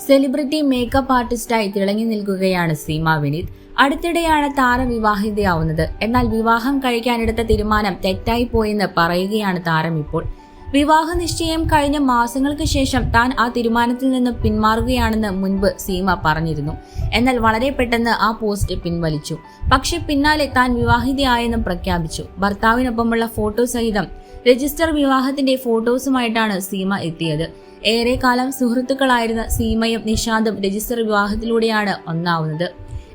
Celebrity makeup ആർട്ടിസ്റ്റായി തിളങ്ങി നിൽക്കുകയാണ് സീമ വിനീത്. അടുത്തിടെയാണ് താരം വിവാഹിതയാവുന്നത്. എന്നാൽ വിവാഹം കഴിക്കാനെടുത്ത തീരുമാനം തെറ്റായി പോയെന്ന് പറയുകയാണ് താരം ഇപ്പോൾ. വിവാഹ നിശ്ചയം കഴിഞ്ഞ മാസങ്ങൾക്ക് ശേഷം താൻ ആ തീരുമാനത്തിൽ നിന്ന് പിന്മാറുകയാണെന്ന് മുൻപ് സീമ പറഞ്ഞിരുന്നു. എന്നാൽ വളരെ പെട്ടെന്ന് ആ പോസ്റ്റ് പിൻവലിച്ചു. പക്ഷെ പിന്നാലെ താൻ വിവാഹിതയായെന്നും പ്രഖ്യാപിച്ചു. ഭർത്താവിനൊപ്പമുള്ള ഫോട്ടോ സഹിതം രജിസ്റ്റർ വിവാഹത്തിന്റെ ഫോട്ടോസുമായിട്ടാണ് സീമ എത്തിയത്. ഏറെക്കാലം സുഹൃത്തുക്കളായിരുന്ന സീമയും നിഷാന്തും രജിസ്റ്റർ വിവാഹത്തിലൂടെയാണ് ഒന്നാവുന്നത്.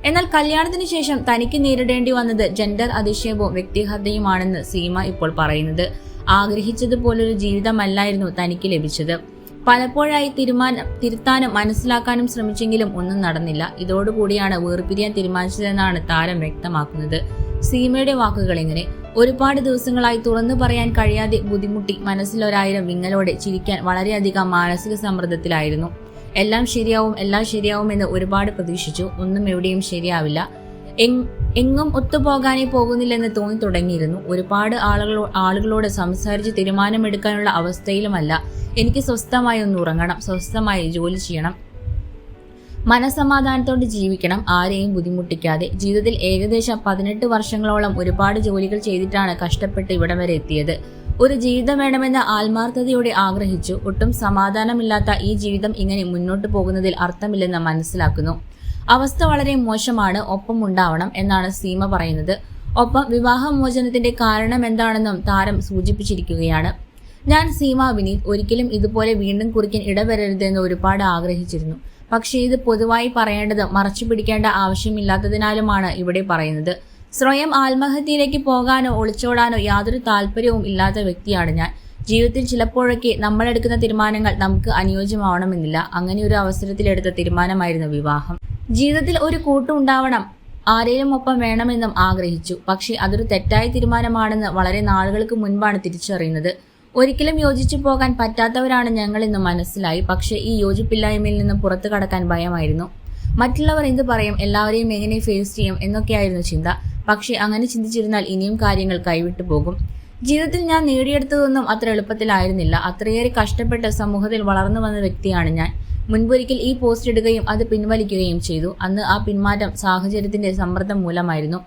എന്നാൽ കല്യാണത്തിന് ശേഷം തനിക്ക് നേരിടേണ്ടി വന്നത് ജെൻഡർ അധിക്ഷേപവും വ്യക്തിഹത്യയുമാണെന്ന് സീമ ഇപ്പോൾ പറയുന്നത്. ആഗ്രഹിച്ചതുപോലൊരു ജീവിതമല്ലായിരുന്നു തനിക്ക് ലഭിച്ചത്. പലപ്പോഴായി തീരുമാനം തിരുത്താനും മനസ്സിലാക്കാനും ശ്രമിച്ചെങ്കിലും ഒന്നും നടന്നില്ല. ഇതോടുകൂടിയാണ് വേർപിരിയാൻ തീരുമാനിച്ചതെന്നാണ് താരം വ്യക്തമാക്കുന്നത്. സീമയുടെ വാക്കുകൾ ഇങ്ങനെ. ഒരുപാട് ദിവസങ്ങളായി തുറന്നു പറയാൻ കഴിയാതെ ബുദ്ധിമുട്ടി മനസ്സിലൊരായിരം വിങ്ങലോടെ ചിരിക്കാൻ വളരെയധികം മാനസിക സമ്മർദ്ദത്തിലായിരുന്നു. എല്ലാം ശരിയാവും എല്ലാം ശരിയാവും എന്ന് ഒരുപാട് പ്രതീക്ഷിച്ചു. ഒന്നും എവിടെയും ശരിയാവില്ല. എങ്ങും ഒത്തുപോകാനേ പോകുന്നില്ലെന്ന് തോന്നി തുടങ്ങിയിരുന്നു. ഒരുപാട് ആളുകളോ ആളുകളോട് സംസാരിച്ച് തീരുമാനമെടുക്കാനുള്ള അവസ്ഥയിലുമല്ല. എനിക്ക് സ്വസ്ഥമായി ഒന്ന് ഉറങ്ങണം സ്വസ്ഥമായി ജോലി ചെയ്യണം. മനസമാധാനത്തോടെ ജീവിക്കണം ആരെയും ബുദ്ധിമുട്ടിക്കാതെ. ജീവിതത്തിൽ ഏകദേശം പതിനെട്ട് വർഷങ്ങളോളം ഒരുപാട് ജോലികൾ ചെയ്തിട്ടാണ് കഷ്ടപ്പെട്ട് ഇവിടം വരെ എത്തിയത്. ഒരു ജീവിതം വേണമെന്ന് ആത്മാർത്ഥതയോടെ ആഗ്രഹിച്ചു. ഒട്ടും സമാധാനമില്ലാത്ത ഈ ജീവിതം ഇങ്ങനെ മുന്നോട്ട് പോകുന്നതിൽ അർത്ഥമില്ലെന്ന് മനസ്സിലാക്കുന്നു. അവസ്ഥ വളരെ മോശമാണ് ഒപ്പം ഉണ്ടാവണം എന്നാണ് സീമ പറയുന്നത്. ഒപ്പം വിവാഹമോചനത്തിന്റെ കാരണം എന്താണെന്നും താരം സൂചിപ്പിച്ചിരിക്കുകയാണ്. ഞാൻ സീമ വിനീത് ഒരിക്കലും ഇതുപോലെ വീണ്ടും കുറിക്കാൻ ഇടവരരുതെന്ന് ഒരുപാട് ആഗ്രഹിച്ചിരുന്നു. പക്ഷേ ഇത് പൊതുവായി പറയേണ്ടത് മറച്ചു പിടിക്കേണ്ട ആവശ്യമില്ലാത്തതിനാലുമാണ് ഇവിടെ പറയുന്നത്. സ്വയം ആത്മഹത്യയിലേക്ക് പോകാനോ ഒളിച്ചോടാനോ യാതൊരു താല്പര്യവും ഇല്ലാത്ത വ്യക്തിയാണ് ഞാൻ. ജീവിതത്തിൽ ചിലപ്പോഴൊക്കെ നമ്മൾ എടുക്കുന്ന തീരുമാനങ്ങൾ നമുക്ക് അനുയോജ്യമാവണമെന്നില്ല. അങ്ങനെ ഒരു അവസരത്തിലെടുത്ത തീരുമാനമായിരുന്നു വിവാഹം. ജീവിതത്തിൽ ഒരു കൂട്ടുണ്ടാവണം ആരെയും ഒപ്പം വേണമെന്നും ആഗ്രഹിച്ചു. പക്ഷേ അതൊരു തെറ്റായ തീരുമാനമാണെന്ന് വളരെ നാളുകൾക്ക് മുൻപാണ് തിരിച്ചറിയുന്നത്. ഒരിക്കലും യോജിച്ചു പോകാൻ പറ്റാത്തവരാണ് ഞങ്ങളെന്ന് മനസ്സിലായി. പക്ഷേ ഈ യോജിപ്പില്ലായ്മയിൽ നിന്ന് പുറത്തു കടക്കാൻ ഭയമായിരുന്നു. മറ്റുള്ളവർ എന്ത് പറയും? എല്ലാവരെയും എങ്ങനെ ഫേസ് ചെയ്യും? എന്നൊക്കെയായിരുന്നു ചിന്ത. പക്ഷേ അങ്ങനെ ചിന്തിച്ചിരുന്നാൽ ഇനിയും കാര്യങ്ങൾ കൈവിട്ടു പോകും. ജീവിതത്തിൽ ഞാൻ നേടിയെടുത്തതൊന്നും അത്ര എളുപ്പത്തിലായിരുന്നില്ല. അത്രയേറെ കഷ്ടപ്പെട്ട് സമൂഹത്തിൽ വളർന്നു വന്ന വ്യക്തിയാണ് ഞാൻ. മുൻപൊരിക്കൽ ഈ പോസ്റ്റ് ഇടുകയും അത് പിൻവലിക്കുകയും ചെയ്തു. അന്ന് ആ പിന്മാറ്റം സാഹചര്യത്തിന്റെ സമ്മർദ്ദം മൂലമായിരുന്നു.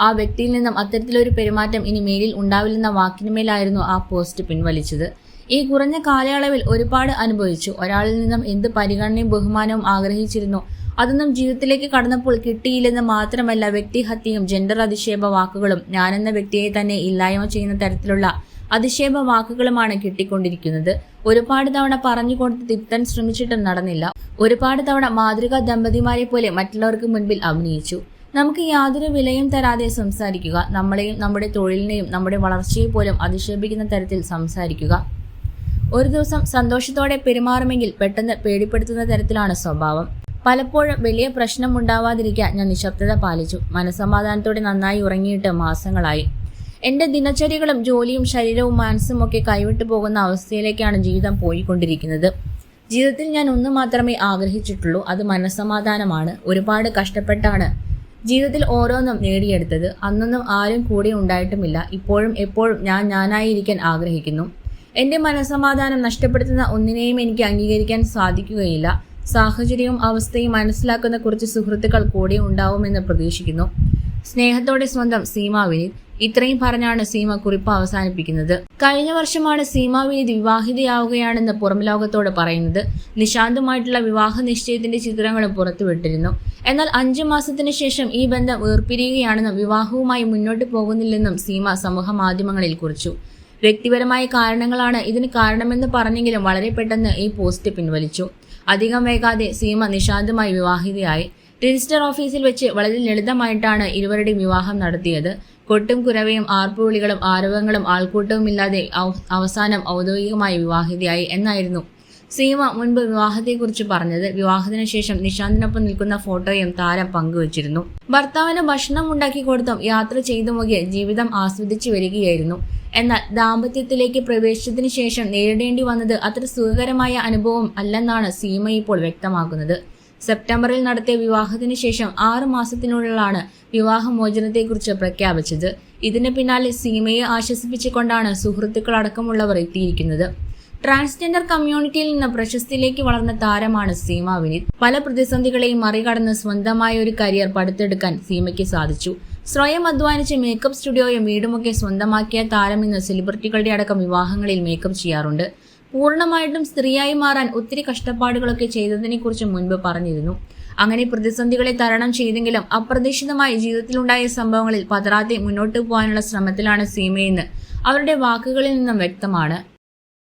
ആ വ്യക്തിയിൽ നിന്നും അത്തരത്തിലൊരു പെരുമാറ്റം ഇനി മേലിൽ ഉണ്ടാവില്ലെന്ന വാക്കിനുമേലായിരുന്നു ആ പോസ്റ്റ് പിൻവലിച്ചത്. ഈ കുറഞ്ഞ കാലയളവിൽ ഒരുപാട് അനുഭവിച്ചു. ഒരാളിൽ നിന്നും എന്ത് പരിഗണനയും ബഹുമാനവും ആഗ്രഹിച്ചിരുന്നു. അതൊന്നും ജീവിതത്തിലേക്ക് കടന്നപ്പോൾ കിട്ടിയില്ലെന്ന് മാത്രമല്ല വ്യക്തിഹത്യയും ജെൻഡർ അധിക്ഷേപ വാക്കുകളും ഞാനെന്ന വ്യക്തിയെ തന്നെ ഇല്ലായ്മ ചെയ്യുന്ന തരത്തിലുള്ള അധിക്ഷേപ വാക്കുകളുമാണ് കിട്ടിക്കൊണ്ടിരിക്കുന്നത്. ഒരുപാട് തവണ പറഞ്ഞു കൊടുത്ത് തിരുത്താൻ ശ്രമിച്ചിട്ടും നടന്നില്ല. ഒരുപാട് തവണ മാതൃകാ ദമ്പതിമാരെ പോലെ മറ്റുള്ളവർക്ക് മുൻപിൽ അഭിനയിച്ചു. നമുക്ക് യാതൊരു വിലയും തരാതെ സംസാരിക്കുക. നമ്മളെയും നമ്മുടെ തൊഴിലിനെയും നമ്മുടെ വളർച്ചയെ പോലും അധിക്ഷേപിക്കുന്ന തരത്തിൽ സംസാരിക്കുക. ഒരു ദിവസം സന്തോഷത്തോടെ പെരുമാറുമെങ്കിൽ പെട്ടെന്ന് പേടിപ്പെടുത്തുന്ന തരത്തിലാണ് സ്വഭാവം. പലപ്പോഴും വലിയ പ്രശ്നം ഉണ്ടാവാതിരിക്കാൻ ഞാൻ നിശബ്ദത പാലിച്ചു. മനസമാധാനത്തോടെ നന്നായി ഉറങ്ങിയിട്ട് മാസങ്ങളായി. എന്റെ ദിനചര്യകളും ജോലിയും ശരീരവും മനസ്സും ഒക്കെ കൈവിട്ടു പോകുന്ന അവസ്ഥയിലേക്കാണ് ജീവിതം പോയിക്കൊണ്ടിരിക്കുന്നത്. ജീവിതത്തിൽ ഞാൻ ഒന്ന് മാത്രമേ ആഗ്രഹിച്ചിട്ടുള്ളൂ. അത് മനസമാധാനമാണ് ഒരുപാട് കഷ്ടപ്പെട്ടാണ് ജീവിതത്തിൽ ഓരോന്നും നേടിയെടുത്തത് അന്നൊന്നും ആരും കൂടെ ഉണ്ടായിട്ടുമില്ല. ഇപ്പോഴും എപ്പോഴും ഞാൻ ഞാനായിരിക്കാൻ ആഗ്രഹിക്കുന്നു. എന്റെ മനസമാധാനം നഷ്ടപ്പെടുത്തുന്ന ഒന്നിനെയും എനിക്ക് അംഗീകരിക്കാൻ സാധിക്കുകയില്ല. സാഹചര്യവും അവസ്ഥയും മനസ്സിലാക്കുന്ന കുറച്ച് സുഹൃത്തുക്കൾ കൂടെ ഉണ്ടാവുമെന്ന് പ്രതീക്ഷിക്കുന്നു. സ്നേഹത്തോടെ സ്വന്തം സീമ വിനീത് ഇത്രയും പറഞ്ഞാണ് സീമ കുറിപ്പ് അവസാനിപ്പിക്കുന്നത്. കഴിഞ്ഞ വർഷമാണ് സീമ വിനീത് വിവാഹിതയാവുകയാണെന്ന് പുറം ലോകത്തോട് പറയുന്നത്. നിശാന്തുമായിട്ടുള്ള വിവാഹ നിശ്ചയത്തിന്റെ ചിത്രങ്ങളും പുറത്തുവിട്ടിരുന്നു. എന്നാൽ അഞ്ചു മാസത്തിന് ശേഷം ഈ ബന്ധം ഏർപ്പിരിയുകയാണെന്നും വിവാഹവുമായി മുന്നോട്ട് പോകുന്നില്ലെന്നും സീമ സമൂഹ മാധ്യമങ്ങളിൽ കുറിച്ചു. വ്യക്തിപരമായ കാരണങ്ങളാണ് ഇതിന് കാരണമെന്ന് പറഞ്ഞെങ്കിലും വളരെ പെട്ടെന്ന് ഈ പോസ്റ്റ് പിൻവലിച്ചു. അധികം വൈകാതെ സീമ നിശാന്തുമായി വിവാഹിതയായി. രജിസ്റ്റർ ഓഫീസിൽ വെച്ച് വളരെ ലളിതമായിട്ടാണ് ഇരുവരുടെയും വിവാഹം നടത്തിയത്. കൊട്ടും കുരവയും ആർപ്പുവിളികളും ആരവങ്ങളും ആൾക്കൂട്ടവുമില്ലാതെ അവസാനം ഔദ്യോഗികമായി വിവാഹിതയായി എന്നായിരുന്നു. സീമ മുൻപ് വിവാഹത്തെക്കുറിച്ച് പറഞ്ഞത് വിവാഹത്തിന് ശേഷം നിശാന്തിനൊപ്പം നിൽക്കുന്ന ഫോട്ടോയും താരം പങ്കുവച്ചിരുന്നു. ഭർത്താവിന് ഭക്ഷണം ഉണ്ടാക്കി കൊടുത്തും യാത്ര ചെയ്തുമൊക്കെ ജീവിതം ആസ്വദിച്ചു വരികയായിരുന്നു. എന്നാൽ ദാമ്പത്യത്തിലേക്ക് പ്രവേശിച്ചതിന് ശേഷം നേരിടേണ്ടി വന്നത് അത്ര സുഖകരമായ അനുഭവം അല്ലെന്നാണ് സീമ ഇപ്പോൾ വ്യക്തമാക്കുന്നത്. സെപ്റ്റംബറിൽ നടത്തിയ വിവാഹത്തിന് ശേഷം ആറു മാസത്തിനുള്ളിലാണ് വിവാഹമോചനത്തെക്കുറിച്ച് പ്രഖ്യാപിച്ചത്. ഇതിന് പിന്നാലെ സീമയെ ആശ്വസിപ്പിച്ചുകൊണ്ടാണ് സുഹൃത്തുക്കൾ അടക്കമുള്ളവർ എത്തിയിരിക്കുന്നത്. ട്രാൻസ്ജെൻഡർ കമ്മ്യൂണിറ്റിയിൽ നിന്ന് പ്രശസ്തിയിലേക്ക് വളർന്ന താരമാണ് സീമ വിനീത്. പല പ്രതിസന്ധികളെയും മറികടന്ന് സ്വന്തമായ ഒരു കരിയർ പടുത്തെടുക്കാൻ സീമയ്ക്ക് സാധിച്ചു. സ്വയം അധ്വാനിച്ച് മേക്കപ്പ് സ്റ്റുഡിയോയും വീടുമൊക്കെ സ്വന്തമാക്കിയ താരം ഇന്ന് സെലിബ്രിറ്റികളുടെ അടക്കം വിവാഹങ്ങളിൽ മേക്കപ്പ് ചെയ്യാറുണ്ട്. പൂർണമായിട്ടും സ്ത്രീയായി മാറാൻ ഒത്തിരി കഷ്ടപ്പാടുകളൊക്കെ ചെയ്തതിനെ കുറിച്ച് മുൻപ് പറഞ്ഞിരുന്നു. അങ്ങനെ പ്രതിസന്ധികളെ തരണം ചെയ്തെങ്കിലും അപ്രതീക്ഷിതമായി ജീവിതത്തിലുണ്ടായ സംഭവങ്ങളിൽ പതറാതെ മുന്നോട്ട് പോകാനുള്ള ശ്രമത്തിലാണ് സീമയെന്ന് അവരുടെ വാക്കുകളിൽ നിന്നും വ്യക്തമാണ്.